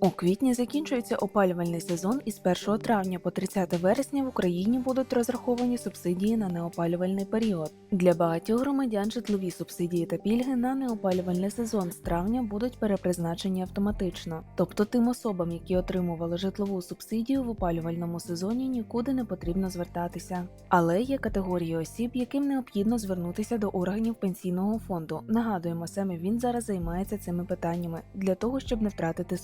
У квітні закінчується опалювальний сезон і з 1 травня по 30 вересня в Україні будуть розраховані субсидії на неопалювальний період. Для багатьох громадян житлові субсидії та пільги на неопалювальний сезон з травня будуть перепризначені автоматично. Тобто тим особам, які отримували житлову субсидію в опалювальному сезоні, нікуди не потрібно звертатися. Але є категорії осіб, яким необхідно звернутися до органів пенсійного фонду. Нагадуємо, саме він зараз займається цими питаннями для того, щоб не втратити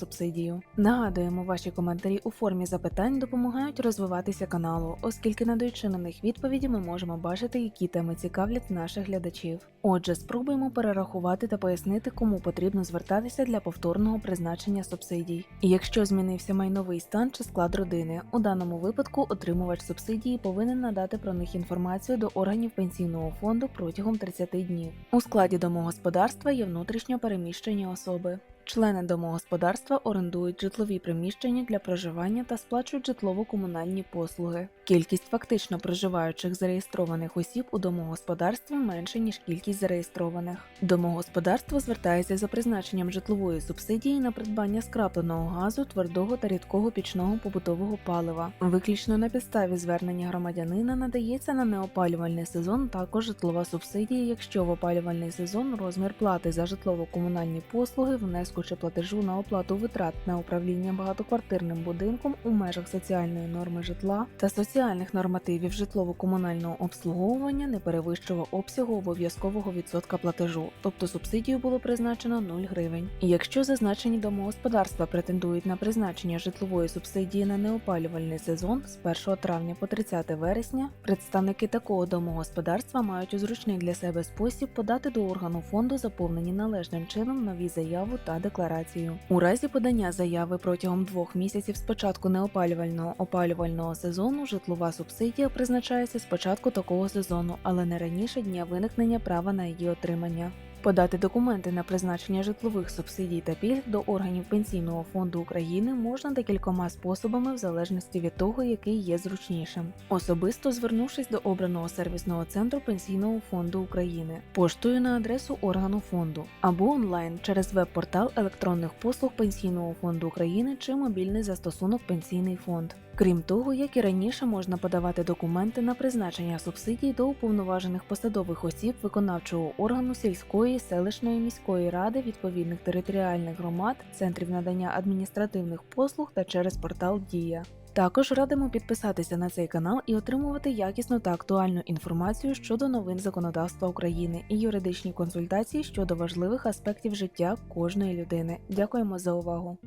субсидію. Нагадуємо, ваші коментарі у формі запитань допомагають розвиватися каналу, оскільки надаючи на них відповіді, ми можемо бачити, які теми цікавлять наших глядачів. Отже, спробуємо перерахувати та пояснити, кому потрібно звертатися для повторного призначення субсидій. Якщо змінився майновий стан чи склад родини, у даному випадку отримувач субсидії повинен надати про них інформацію до органів пенсійного фонду протягом 30 днів. У складі домогосподарства є внутрішньо переміщені особи. Члени домогосподарства орендують житлові приміщення для проживання та сплачують житлово-комунальні послуги. Кількість фактично проживаючих зареєстрованих осіб у домогосподарстві менше ніж кількість зареєстрованих. Домогосподарство звертається за призначенням житлової субсидії на придбання скрапленого газу, твердого та рідкого пічного побутового палива. Виключно на підставі звернення громадянина надається на неопалювальний сезон також житлова субсидія, якщо в опалювальний сезон розмір плати за житлово-комунальні послуги внеску платежу на оплату витрат на управління багатоквартирним будинком у межах соціальної норми житла та соціальних нормативів житлово-комунального обслуговування не перевищував обсягу обов'язкового відсотка платежу, тобто субсидію було призначено 0 гривень. І якщо зазначені домогосподарства претендують на призначення житлової субсидії на неопалювальний сезон з 1 травня по 30 вересня, представники такого домогосподарства мають у зручний для себе спосіб подати до органу фонду заповнені належним чином нові заяву та декларацію. У разі подання заяви протягом двох місяців з початку неопалювального опалювального сезону житлова субсидія призначається з початку такого сезону, але не раніше дня виникнення права на її отримання. Подати документи на призначення житлових субсидій та пільг до органів Пенсійного фонду України можна декількома способами в залежності від того, який є зручнішим. Особисто звернувшись до обраного сервісного центру Пенсійного фонду України, поштою на адресу органу фонду або онлайн через веб-портал електронних послуг Пенсійного фонду України чи мобільний застосунок Пенсійний фонд. Крім того, як і раніше, можна подавати документи на призначення субсидій до уповноважених посадових осіб виконавчого органу сільської, селищної міської ради відповідних територіальних громад, центрів надання адміністративних послуг та через портал Дія. Також радимо підписатися на цей канал і отримувати якісну та актуальну інформацію щодо новин законодавства України і юридичні консультації щодо важливих аспектів життя кожної людини. Дякуємо за увагу!